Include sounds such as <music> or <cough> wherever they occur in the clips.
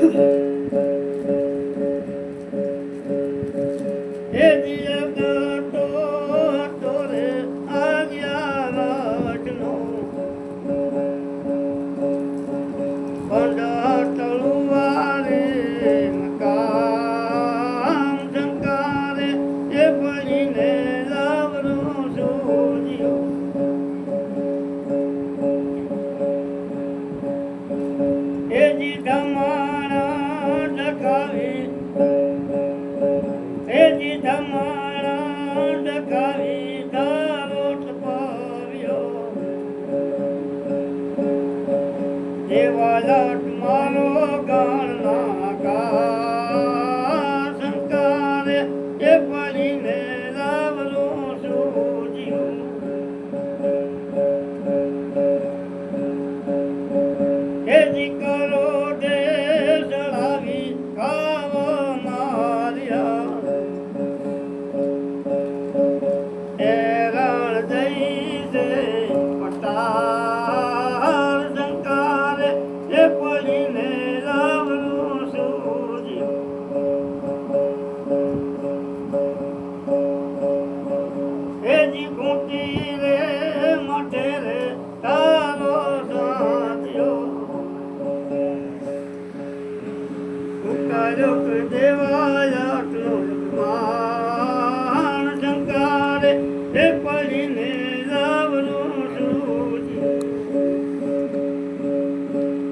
Yeah. <laughs> મારો ગાણના કા સંકારે એ પડીને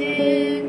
Yeah.